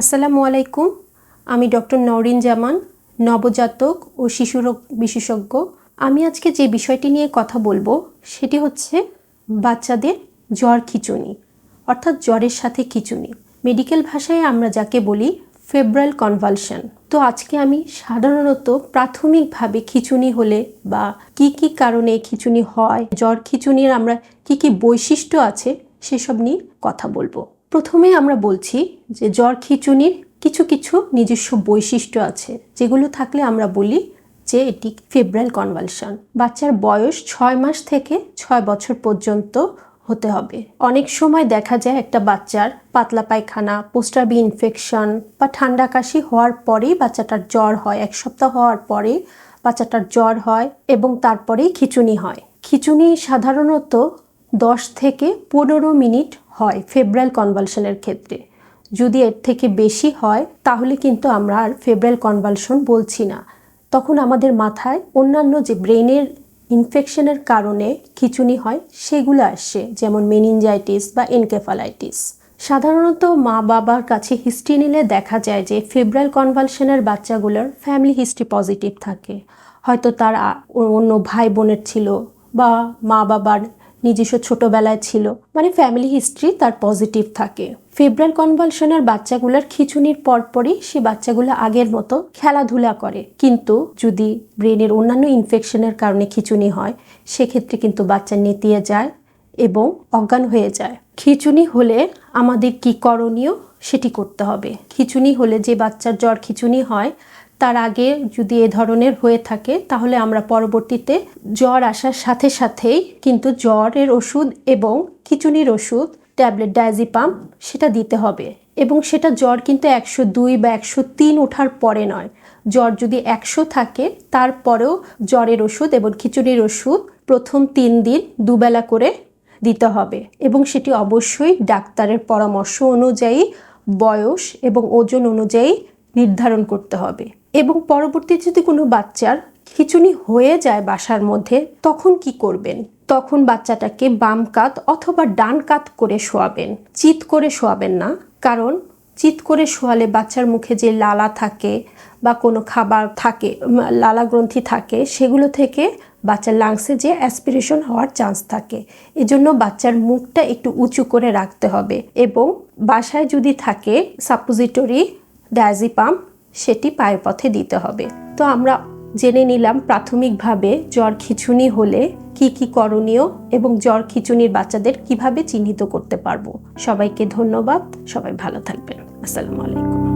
আসসালামু আলাইকুম। আমি ডক্টর নওরিন জামান, নবজাতক ও শিশুরোগ বিশেষজ্ঞ। আমি আজকে যে বিষয়টি নিয়ে কথা বলব, সেটি হচ্ছে বাচ্চাদের জ্বর খিচুনি, অর্থাৎ জ্বরের সাথে খিচুনি। মেডিকেল ভাষায় আমরা যাকে বলি ফেব্রাইল কনভালশন। তো আজকে আমি সাধারণত প্রাথমিকভাবে খিচুনি হলে বা কি কি কারণে খিচুনি হয়, জ্বর খিচুনির আমরা কি কি বৈশিষ্ট্য আছে, সেসব নিয়ে কথা বলব। প্রথমে আমরা বলছি যে জ্বর খিচুনির কিছু কিছু নিজস্ব বৈশিষ্ট্য আছে, যেগুলো থাকলে আমরা বলি যে এটি ফেব্রাইল কনভালশন বাচ্চার বয়স ছয় মাস থেকে ছয় বছর পর্যন্ত হতে হবে। অনেক সময় দেখা যায় একটা বাচ্চার পাতলা পায়খানা পোস্টাবি ইনফেকশন বা ঠান্ডা কাশি হওয়ার পরেই বাচ্চাটার জ্বর হয়। এক সপ্তাহ হওয়ার পরে বাচ্চাটার জ্বর হয় এবং তারপরেই খিচুনি হয়। খিচুনি সাধারণত দশ থেকে পনেরো মিনিট হয় ফেব্রাইল কনভালশনের ক্ষেত্রে। যদি এর থেকে বেশি হয়, তাহলে কিন্তু আমরা আর ফেব্রাইল কনভালশন বলছি না। তখন আমাদের মাথায় অন্যান্য যে ব্রেনের ইনফেকশনের কারণে খিচুনি হয়, সেগুলো আসে, যেমন মেনিনজাইটিস বা এনকেফালাইটিস সাধারণত মা বাবার কাছে হিস্ট্রি নিলে দেখা যায় যে ফেব্রাইল কনভালশনের বাচ্চাগুলোর ফ্যামিলি হিস্ট্রি পজিটিভ থাকে। হয়তো তার অন্য ভাই বোনের ছিল বা মা বাবার নিজস্ব ছোটবেলায় ছিল। মানে ফ্যামিলি হিস্ট্রি তার পজিটিভ থাকে। ফেব্রাইল কনভালশনের বাচ্চাগুলোর খিচুনির পরপরই সে বাচ্চাগুলো আগের মতো খেলাধুলা করে। কিন্তু যদি ব্রেনের অন্যান্য ইনফেকশনের কারণে খিচুনি হয়, সেক্ষেত্রে কিন্তু বাচ্চা নেতিয়ে যায় এবং অজ্ঞান হয়ে যায়। খিচুনি হলে আমাদের কি করণীয় সেটি করতে হবে। খিচুনি হলে যে বাচ্চার জ্বর খিচুনি হয় তার আগে যদি এ ধরনের হয়ে থাকে, তাহলে আমরা পরবর্তীতে জ্বর আসার সাথে সাথেই কিন্তু জ্বরের ওষুধ এবং খিচুনির ওষুধ, ট্যাবলেট, ডায়াজিপাম সেটা দিতে হবে। এবং সেটা জ্বর কিন্তু একশো দুই বা একশো তিন ওঠার পরে নয়। জ্বর যদি একশো থাকে, তারপরেও জ্বরের ওষুধ এবং খিচুনির ওষুধ প্রথম তিন দিন দুবেলা করে দিতে হবে। এবং সেটি অবশ্যই ডাক্তারের পরামর্শ অনুযায়ী, বয়স এবং ওজন অনুযায়ী নির্ধারণ করতে হবে। এবং পরবর্তী যদি কোনো বাচ্চার খিচুনি হয়ে যায় বাসার মধ্যে, তখন কি করবেন? তখন বাচ্চাটাকে বাম কাত অথবা ডান কাত করে শোয়াবেন। চিত করে শোয়াবেন না, কারণ চিত করে শোয়ালে বাচ্চার মুখে যে লালা থাকে বা কোনো খাবার থাকে লালা গ্রন্থি থাকে, সেগুলো থেকে বাচ্চার লাংসে যে অ্যাসপিরেশন হওয়ার চান্স থাকে। এজন্য বাচ্চার মুখটা একটু উঁচু করে রাখতে হবে এবং বাসায় যদি থাকে সাপোজিটরি ডায়াজিপাম সেটি পায়ে পথে দিতে হবে। তো আমরা জেনে নিলাম প্রাথমিকভাবে জ্বর খিচুনি হলে কি কি করণীয় এবং জ্বর খিচুনির বাচ্চাদের কীভাবে চিহ্নিত করতে পারব। সবাইকে ধন্যবাদ। সবাই ভালো থাকবেন। আসসালামু আলাইকুম।